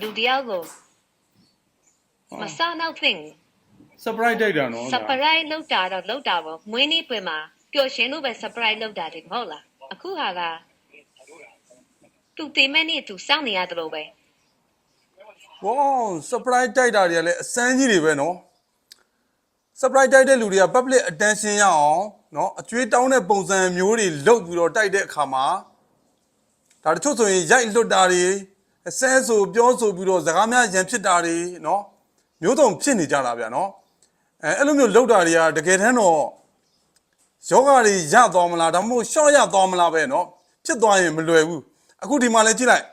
လူတယောက်ကိုမစနောက်သင့် surprise တိုက်တာနော်စပရိုက်လောက်တာတော့လောက်တာပေါ့မွေးနေ့ပွင့်မှာပျော်ရွှင်လို့ပဲစပရိုက်လောက်တာတယ်မဟုတ်လားအခုဟာကသူတေးမဲ့နေ့သူစောင့်နေရတယ်လို့ပဲဝေါ surprise တိုက်တာတွေကလည်းအစမ်းကြီးတွေပဲနော် surprise တိုက်တဲ့လူတွေက public attention ရအောင်နော်အကျွေးတောင်းတဲ့ပုံစံမျိုးတွေလုပ်ပြီးတော့တိုက်တဲ့အခါမှာဒါတချို့ဆိုရင်ရိုက်လွတ်တာတွေ အစဲဆိုပြောဆိုပြီးတော့စကားများရန်ဖြစ်တာတွေနော်မျိုးစုံဖြစ်နေကြတာဗျာနော်အဲအဲ့လိုမျိုးလုပ်တာတွေကတကယ်တမ်းတော့ယောဂတွေရသွားမလားဒါမှမဟုတ်ရှော့ရသွားမလားပဲနော်ဖြစ်သွားရင်မလွယ်ဘူးအခုဒီမှာလည်းကြည့်လိုက်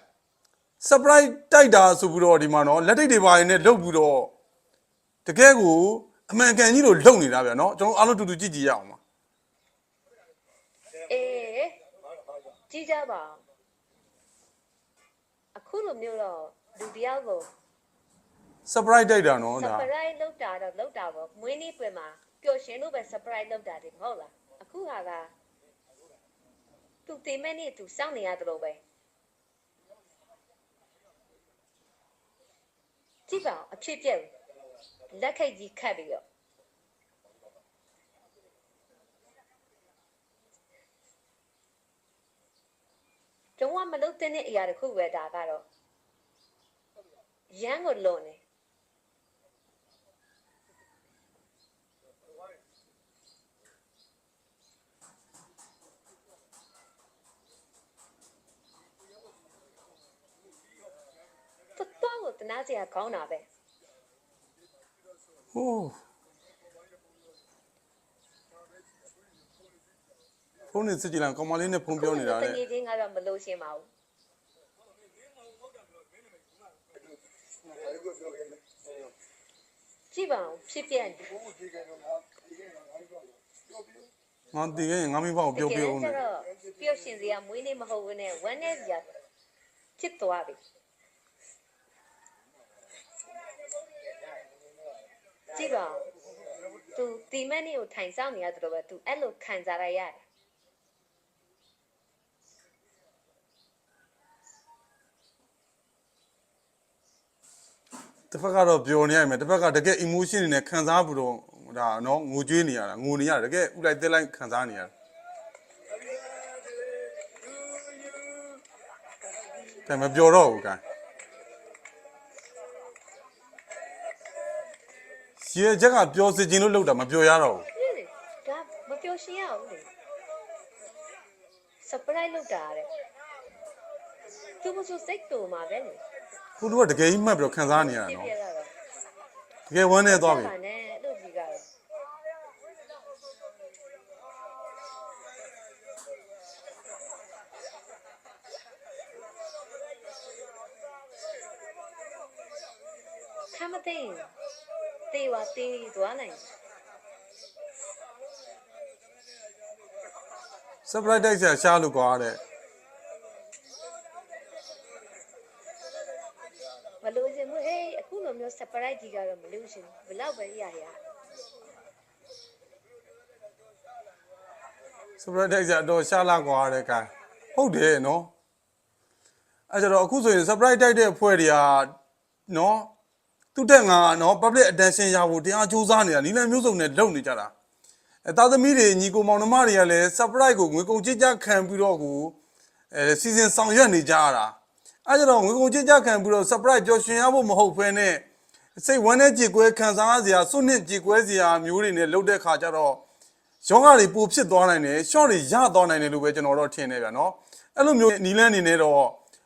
surprise တိုက်တာဆိုပြီးတော့ဒီမှာနော်လက်ထိတ်တွေပါရင်လည်းလုတ်ပြီးတော့တကယ်ကိုအမှန်ကန်ကြီးလို့လုံနေတာဗျာနော်ကျွန်တော်အားလုံးတူတူကြည့်ကြည့်ရအောင်ပါအေးကြည့်ကြပါဦး အခုလိုမျိုးတော့လူတယောက်ကို surprise တိုက်တာနော်စဒါပရိုက်လောက်တာတော့လောက်တာပေါ့မွေးနေ့ပွင့်မှာပျော်ရွှင်လို့ပဲစပရိုက်လောက်တာတယ်မဟုတ်လားအခုဟာကသူတေးမဲ့နေ့သူစောင့်နေရတယ်လို့ပဲကြည့်ပါဦးအဖြစ်ပြက်လက်ခိတ်ကြီးခတ်ပြီးတော့ ကျုံကမလုတ်တဲ့အရာတစ်ခုပဲဒါကတော့ရမ်းကိုလွန်နေတော်တော်ကိုတနာစရာကောင်းတာပဲဟိုး ဖုန်းနဲ့စစ်ကြည့်လိုက်ကောင်မလေးနဲ့ဖုန်းပြောနေတာတတဲ့ကယ်ချင်းကတော့မလို့ရှင်းပါဘူးကြည့်ပါဦးဖြစ်ပြက်နေငါတည်ခဲ့ရင်ငါမိဘကိုပြောပြအောင်ကျလေတော့ပျော်ရှင်စရာမွေးနေ့မဟုတ်ဘူးနဲ့ဝမ်းနဲ့စရာဖြစ်သွားပြီကြည့်ပါဦးသူတီမက်နေ့ကိုထိုင်ဆောင်နေရတယ်လို့ပဲသူအဲ့လိုခံစားရရတယ် တစ်ဖက်ကတော့ပျော်နေရမယ်တစ်ဖက်ကတကယ် emotion တွေနဲ့ခံစားပြီးတော့ဒါနော်ငိုကြွေးနေရတာငိုနေရတာတကယ်ဥလိုက်တက်လိုက်ခံစားနေရတာဒါမပြောတော့ဘူးကဲရေချက်ကပြောစီခြင်းလို့လောက်တာမပြောရတော့ဘူးဟင်းလေဒါမပျော်ရှင်ရဘူးလေ surprise လုပ်တာတဲ့သူမဆိုစိတ်တူမှာပဲလေ ခုတို့ကတကယ်ကြီးမှတ်ပြီးတော့ခံစားနေရတာဖြစ်နော်ပြက်ကတော့တကယ်ဝမ်းနေသွားပြီပါနဲ့လို့ကြီးကတော့ခမသိရင်တေးဝတေးသွားနိုင်တယ် surprise တိုက်ဆရာရှားလို့ကွာတဲ့ မလို့ရှင်ဘူးဟေးအခုလိုမျိုး surprise ကြီးကတော့မလို့ရှင်ဘူးဘယ်တော့ပဲရရ surprise တိုက်ဆရာတော့ရှားလာကွာတဲ့ကဲဟုတ်တယ်နော်အဲကြတော့အခုဆိုရင် surprise တိုက်တဲ့အဖွဲ့တွေကနော်သူတက်ငါနော် public attention ရဖို့တရားစူးစမ်းနေတာနီလန်မျိုးစုံနဲ့လုပ်နေကြတာအဲသားသမီးတွေညီကိုမောင်နှမတွေကလည်း surprise ကိုငွေကုန်ကြေးကြခံပြီးတော့ကိုအဲစီစဉ်ဆောင်ရွက်နေကြရတာ အဲကြတော့ငွေကုန်ကြေးကြခံပြီးတော့ surprise ပျော်ရွှင်ရဖို့မဟုတ်ဘဲနဲ့စိတ်ဝမ်းနဲ့ကြေကွဲခံစားရစရာစွန့်နစ်ကြေကွဲစရာမျိုးတွေနဲ့လုပ်တဲ့ခါကျတော့ယောဂတွေပိုဖြစ်သွားနိုင်တယ်ရှော့တွေရသွားနိုင်တယ်လို့ပဲကျွန်တော်တို့ထင်နေဗျာနော်အဲ့လိုမျိုးနီလန်းအနေနဲ့တော့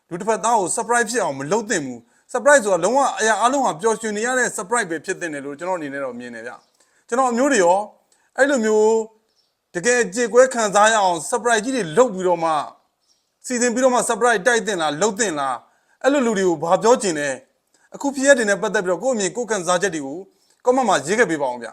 လူတစ်ဖက်သားကို surprise ဖြစ်အောင်မလုပ်သင့်ဘူး surprise ဆိုတာလုံးဝအရာအလုံးဟာပျော်ရွှင်နေရတဲ့ surprise ပဲဖြစ်သင့်တယ်လို့ကျွန်တော်အနေနဲ့တော့မြင်နေဗျကျွန်တော်အမျိုးတွေရောအဲ့လိုမျိုးတကယ်ကြေကွဲခံစားရအောင် surprise ကြီးတွေလုပ်ပြီးတော့မှ စီစဉ်ပြီးတော့မှ surprise တိုက်တင်လားလုပ်တင်လားအဲ့လိုလူတွေကိုဘာပြောချင်လဲအခုဖြစ်ရတဲ့နဲ့ပတ်သက်ပြီးတော့ကိုယ့်အမြင်ကိုယ့်ခံစားချက်တွေကို comment မှာရေးခဲ့ပေးပါအောင်ဗျ